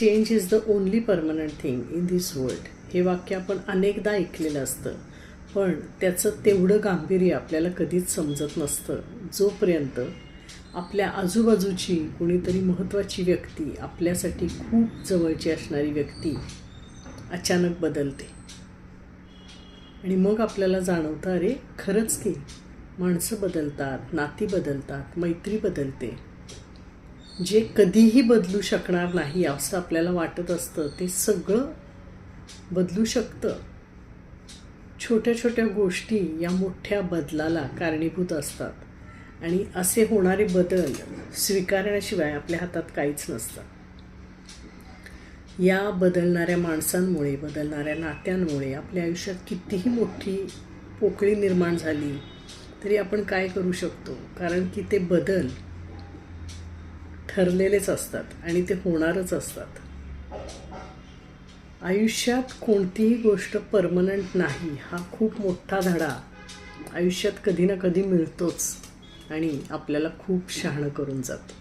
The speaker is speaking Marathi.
Change is the only permanent thing in this world हे वाक्य आपण अनेकदा ऐकलेलं असतं. पण त्याचं तेवढं गांभीर्य आपल्याला कधीच समजत नसतं. जोपर्यंत आपल्या आजूबाजूची कोणीतरी महत्त्वाची व्यक्ती आपल्यासाठी खूप जवळची असणारी व्यक्ती अचानक बदलते. आणि मग आपल्याला जाणवतं अरे खरंच की. माणसं बदलतात नाती बदलतात मैत्री बदलते. जे कधीही बदलू शकणार नाही असं आपल्याला वाटत असतं ते सगळं बदलू शकतं. छोट्या छोट्या गोष्टी या मोठ्या बदलाला कारणीभूत असतात. आणि असे होणारे बदल स्वीकारण्याशिवाय आपल्या हातात काहीच नसतं. या बदलणाऱ्या माणसांमुळे बदलणाऱ्या नात्यांमुळे आपल्या आयुष्यात कितीही मोठी पोकळी निर्माण झाली तरी आपण काय करू शकतो? कारण की ते बदल ठरलेलेच असतात आणि ते होणारच असतात. आयुष्यात कोणतीही गोष्ट परमनंट नाही हा खूप मोठा धडा आयुष्यात कधी ना कधी मिळतोच आणि आपल्याला खूप शहाणं करून जातो.